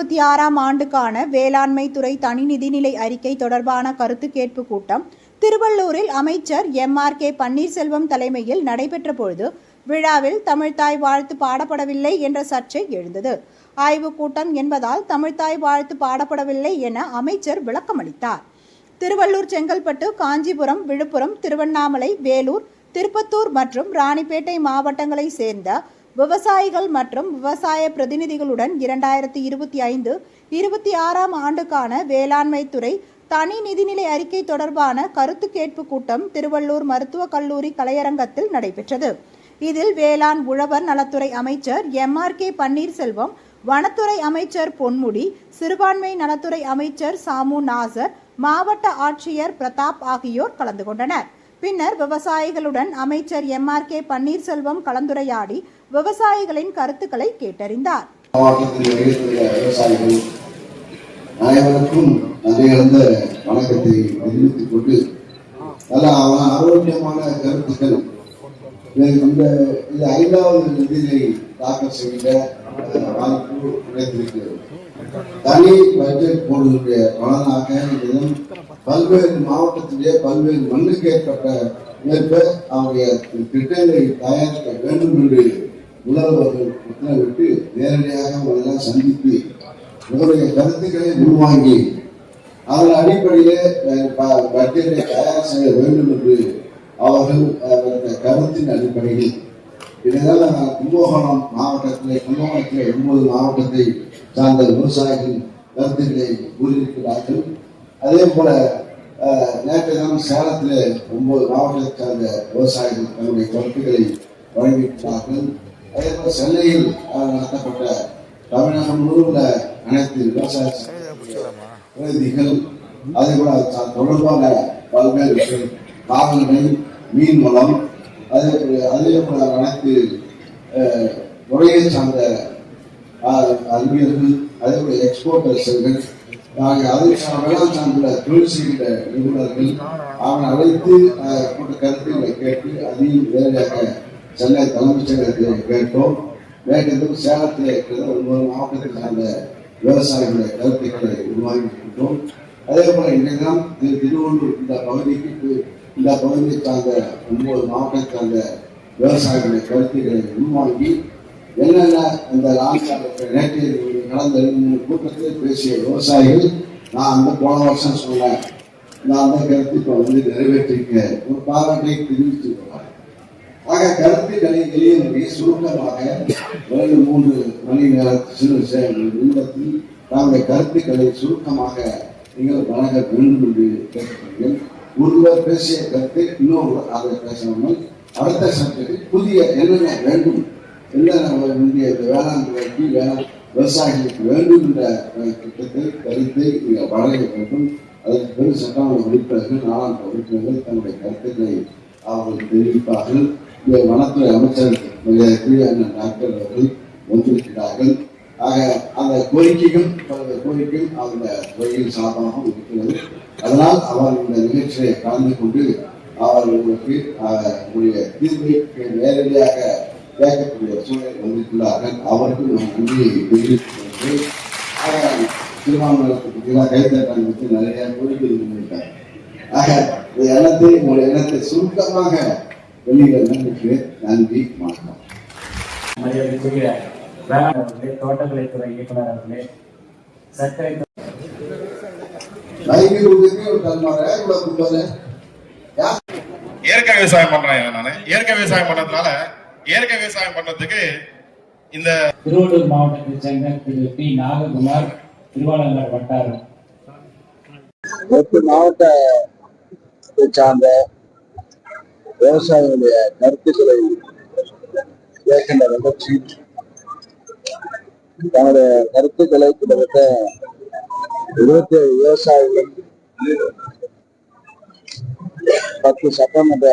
இருபத்தி ஆறாம் ஆண்டுக்கான வேளாண்மை துறை தனி நிதிநிலை அறிக்கை தொடர்பான கருத்து கேட்பு கூட்டம் திருவள்ளூரில் அமைச்சர் எம் ஆர் கே பன்னீர்செல்வம் தலைமையில் நடைபெற்ற பொழுது விழாவில் தமிழ்தாய் வாழ்த்து பாடப்படவில்லை என்ற சர்ச்சை எழுந்தது. ஆய்வுக் கூட்டம் என்பதால் தமிழ்தாய் வாழ்த்து பாடப்படவில்லை என அமைச்சர் விளக்கமளித்தார். திருவள்ளூர் செங்கல்பட்டு காஞ்சிபுரம் விழுப்புரம் திருவண்ணாமலை வேலூர் திருப்பத்தூர் மற்றும் ராணிப்பேட்டை மாவட்டங்களை சேர்ந்த விவசாயிகள் மற்றும் விவசாய பிரதிநிதிகளுடன் இரண்டாயிரத்தி இருபத்தி ஐந்து இருபத்தி ஆறாம் ஆண்டுக்கான வேளாண்மை துறை தனி நிதிநிலை அறிக்கை தொடர்பான கருத்து கேட்பு கூட்டம் திருவள்ளூர் மருத்துவக் கல்லூரி கலையரங்கத்தில் நடைபெற்றது. இதில் வேளாண் உழவர் நலத்துறை அமைச்சர் எம். ஆர். கே. பன்னீர்செல்வம் வனத்துறை அமைச்சர் பொன்முடி சிறுபான்மை நலத்துறை அமைச்சர் சாமு நாசர் மாவட்ட ஆட்சியர் பிரதாப் ஆகியோர் கலந்து கொண்டனர். பின்னர் விவசாயிகளுடன் அமைச்சர் எம். ஆர். கே. பன்னீர்செல்வம் கலந்துரையாடி விவசாயிகளின் கருத்துக்களை கேட்டறிந்தார். மாவட்டத்தில் வெளியிட்டுள்ள விவசாயிகள் அனைவருக்கும் நன்றிகழ்ந்த வணக்கத்தை தெரிவித்துக் கொண்டு நல்ல அவ- ஆரோக்கியமான கருத்துக்கள். இது இந்த இது ஐந்தாவது நிதியை தாக்கல் செய்கிற வாய்ப்பு கிடைத்திருக்கிறது. தனி பட்ஜெட் போடுவதற்கு பலனாக இதன் பல்வேறு மாவட்டத்திலே பல்வேறு மண்ணுக்கு ஏற்பட்ட ஏற்ப அவருடைய திட்டங்களை தயாரிக்க வேண்டும் என்று முதல்வர்கள் உத்தரவிட்டு நேரடியாக அவர்களெல்லாம் சந்தித்து உங்களுடைய கருத்துக்களை உள்வாங்கி அதன் அடிப்படையிலே பட்ஜெட்டை தயார் செய்ய வேண்டும் என்று அவர்கள் கருத்தின் அடிப்படையில். இதனால் நான் கும்பகோணம் மாவட்டத்தில் கும்பகோணத்தில் ஒன்பது மாவட்டத்தை சார்ந்த விவசாயிகள் கருத்துக்களை கூறியிருக்கிறார்கள். அதே போல நேற்று தான் சேலத்தில் ஒன்பது மாவட்டத்தை சார்ந்த விவசாயிகள் தன்னுடைய கருத்துக்களை வழங்கியிருக்கிறார்கள். அதே போல சென்னையில் நடத்தப்பட்ட தமிழகம் முழுவதும் அனைத்து விவசாய பிரதிகள் அதே போல தொடர்பான பல்வேறு கால்நடை மீன் வளம் அதே அதே போல அனைத்து துறையை சார்ந்த அஹ், அறிஞர்கள் அதே போல எக்ஸ்போர்ட்டர்ஸ்கள் ஆகிய அதை வேளாண் சார்ந்த தொழில் செய்கிற நிபுணர்கள் அவனை அழைத்து கூட்ட கருத்துக்களை கேட்டு அதையும் நேரடியாக சென்னை தலைமைச் செயலகத்தில் கேட்டோம் வேண்டதும் சேலத்தில் இருக்கிற ஒன்பது மாவட்டத்தில் சார்ந்த விவசாயிகளுடைய கருத்துக்களை உருவாக்கிவிட்டோம் அதே போல இன்றைதான் திரு திருவள்ளூர் இந்த பகுதிக்கு இந்த பகுதியை சார்ந்த ஒன்பது மாவட்டத்தை சார்ந்த விவசாயிகளுடைய கருத்துக்களை உள்வாங்கி என்னென்ன இந்த நான்கு நேற்று நடந்த கூட்டத்தில் பேசிய விவசாயிகள் நான் அந்த போன வருஷம் சொன்னேன். நான் அந்த கருத்து இப்போ வந்து நிறைவேற்றிருக்கேன். ஒரு பாராட்டை தெரிவித்துள்ளார் ஆக கருத்துக்களை எளிய முறையை சுருக்கமாக இரண்டு மூன்று மணி நேர சிறு சே- நிமிடத்தில் தங்களுடைய கருத்துக்களை சுருக்கமாக நீங்கள் வழங்க வேண்டும் என்று கேட்டுக்கொள்கிறேன். ஒருவர் பேசிய கருத்து இன்னொருவர் அதை பேசாமல் அடுத்த சட்டத்தில் புதிய என்னென்ன வேண்டும் என்னென்ன இந்திய வேளாண் துறைக்கு வேளாண் விவசாயிகளுக்கு வேண்டும் என்ற திட்டத்தை கருத்தை நீங்கள் வழங்க வேண்டும். அதற்கு பிறகு சட்டமன்ற உறுப்பினர்கள் நாலாம் உறுப்பினர்கள் தன்னுடைய கருத்துக்களை அவர்கள் தெரிவிப்பார்கள். இந்த வனத்துறை அமைச்சர் டாக்டர் அவர்கள் வந்திருக்கிறார்கள் ஆக அந்த கோரிக்கையும் பல கோரிக்கையும் அந்த கோயில் சாதனமாக இருக்கிறது. அதனால் அவர் இந்த நிகழ்ச்சியை கலந்து கொண்டு அவர் உங்களுக்கு உங்களுடைய தீர்வை நேரடியாக கேட்கக்கூடிய சூழல் வந்திருக்கிறார்கள். அவருக்கும் நான் நன்றியை தெரிவித்துக் கொள்கிறேன் ஆக கைத்தட்டாங்க பற்றி நிறைய கோரிக்கை ஆக இந்த எண்ணத்தை உங்களுடைய எண்ணத்தை சுருக்கமாக வெளியிட நம்பிக்கிறேன் நன்றி வணக்கம் மரியாதைக்குரிய வேளாண் அவர்களே தோட்டக்கலைத்துறை இயக்குனர் அவர்களே சர்க்கரை இயற்கை விவசாயம் பண்றேன் நானு. இயற்கை விவசாயம் பண்றதுனால இயற்கை விவசாயம் பண்றதுக்கு இந்த திருவள்ளூர் மாவட்டத்தைச் சேர்ந்த திரு பி. நாககுமார் திருவாலங்காடு வட்டாரம். மாவட்டத்தை சார்ந்த விவசாயிகளுடைய கருத்துக்களை கேட்கின்ற நிகழ்ச்சி. தன்னுடைய கருத்துக்களை கிட்டத்தட்ட இருபத்தி ஏழு விவசாயிகளும் பத்து சட்டமன்ற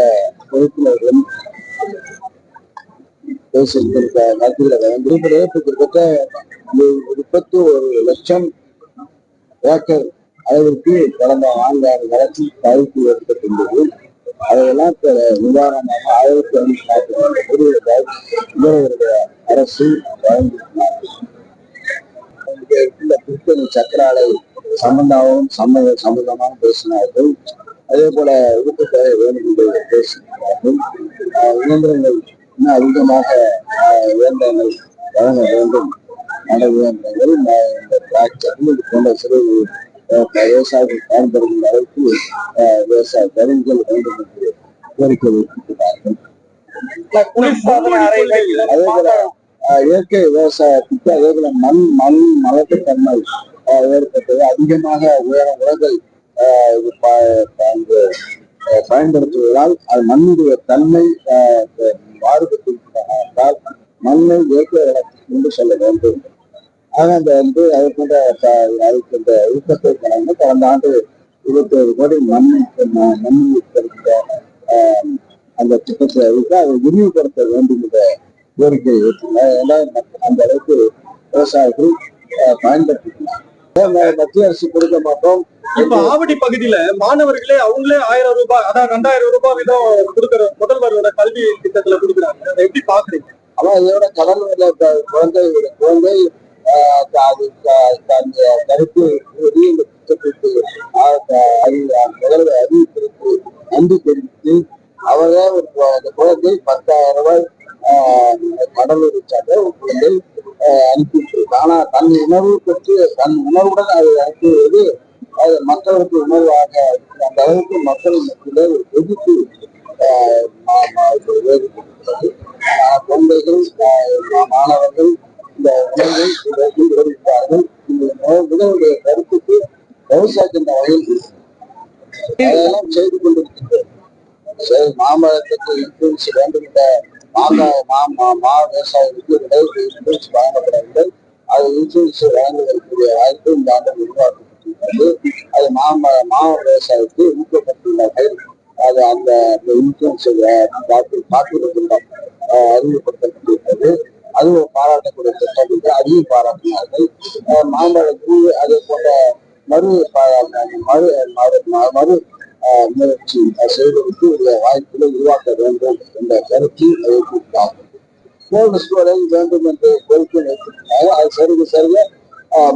உறுப்பினர்களும் பேசியிருக்கிற கருத்துக்களை வழங்கி கிட்டத்தட்ட முப்பத்தி ஒரு லட்சம் ஏக்கர் அளவிற்கு கடந்த ஆண்டு வளர்ச்சி பாதிப்பு ஏற்பட்டுள்ளது அதையெல்லாம் இப்ப நிவாரணமாக ஆயிரத்தி ஐநூத்தி நாற்பத்தி கோடி அரசு வழங்கியிருக்கிறார் இங்கே உள்ள சக்கர ஆலை சம்பந்தாவும் சம்மத சம்பந்தமாக பேசினார்கள். அதே போல ஊக்கத்தொகை வேண்டும் பேசினார்கள். இயந்திரங்கள் இன்னும் அதிகமாக இயந்திரங்கள் வழங்க வேண்டும். நட இயந்திரங்கள் இந்த டிராக்டர் இது போன்ற சிறு விவசாயிகள் பயன்படுத்தும் அளவுக்கு விவசாய கருவிகள் வேண்டும் என்று கோரிக்கை வைத்திருக்கிறார்கள் இயற்கை விவசாயத்துக்கு அதே போல மண் மண் மலட்டுத்தன்மை ஆஹ், ஏற்பட்டது அதிகமாக உயர உரங்கள் ஆஹ், பயன்படுத்துவதால் அது மண்ணுடைய தன்மை ஆஹ், மாறுபட்டிருக்கிறால் மண்ணை இயற்கை வளர்ச்சி கொண்டு செல்ல வேண்டும். அந்த வந்து அது போன்ற ப- அதுக்கு இந்த ஊக்கத்தை கடந்து கடந்த ஆண்டு இருபத்தி ஏழு கோடி மண் ம- மண் இருக்கிற ஆஹ், அந்த திட்டத்தை அறிவித்து அதை விரிவுபடுத்த வேண்டும் என்ற கோரிக்கையை வைத்துள்ளார் ஏன்னா அந்த அளவுக்கு விவசாயிகள் மாதிரி மத்திய அரசு கொடுக்க மாட்டோம் இப்ப ஆவடி பகுதியில மாணவர்களே அவங்களே ஆயிரம் ரூபாய் அதான் ரெண்டாயிரம் ரூபாய் வீதம் கொடுக்குற முதல்வரோட கல்வி திட்டத்துல கொடுக்குறாங்க. அதை எப்படி பாக்குறீங்க? அவன் இதோட கடன் குழந்தை குழந்தை அது த- தன்னுடைய கருத்து இந்த திட்டத்திற்கு ஆஹ், த- அறி- முதல்வர் அறிவித்திருக்கு நன்றி தெரிவித்து அவரே ஒரு குழந்தை பத்தாயிரம் ரூபாய் ஆஹ், கடலூர் வச்சாங்க ஒரு குழந்தை அனுப்பிவிட்டது அனுப்பி ஆனா தன் உணர்வு பெற்று தன் உணர்வுடன் அதை அனுப்புவது அது மக்களுக்கு உணர்வாக அந்த அளவுக்கு மக்கள் மத்தியிலே ஒரு எதிர்ப்பு ஆஹ், மா- மா- ஏற்பட்டிருக்கிறது. ஆஹ், குழந்தைகள் மாணவர்கள் இந்த உணர்வை இதற்கு இந்த உணவுடைய கருத்துக்கு பௌசாக்கின்ற வகையில் அதெல்லாம் செய்து கொண்டிருக்கின்றது சரி, மாம்பழத்துக்கு இன்சூரன்ஸ் வேண்டும் என்ற மா மா- மா விவசாயிகளுக்கு விளைவுக்கு இன்சூரன்ஸ் வழங்கப்படவில்லை அது இன்சூரன்ஸ் வழங்குவதற்குரிய வாய்ப்பு இந்த ஆண்டு உருவாக்கப்பட்டிருக்கிறது அது மாம மாவ விவசாயிக்கு ஊக்கப்படுத்துள்ள வகையில் அது அந்த இன்சூரன்ஸ் காப்பீடு காப்பீடு அறிமுகப்படுத்தப்பட்டிருக்கிறது. அது ஒரு பாராட்டக்கூடிய திட்டம் என்று அதையும் பாராட்டினார்கள் ஆஹ், மாம்பழத்துக்கு அதே போன்ற மறு பா- மறு மறு மறு- முயற்சி செய்வதற்கு உள்ள வாய்ப்புகளை உருவாக்க வேண்டும் என்ற கருத்தை வைத்திருக்கிறார்கள் கோல்டு ஸ்டோரேஜ் வேண்டும் என்று கோரிக்கை வைத்திருக்கிறார்கள் அது சருக சருக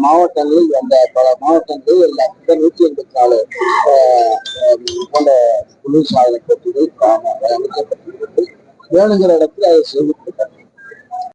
மாவட்டங்களில் அந்த பல மாவட்டங்களில் எல்லாம் நூற்றி எண்பத்தி நாலு ஆஹ், ஆஹ், போன்ற குளிர்சாதன பெட்டிகள் அமைக்கப்பட்டிருக்கிறது வேணுங்கிற இடத்தில் அதை செய்திருக்கிறார்கள்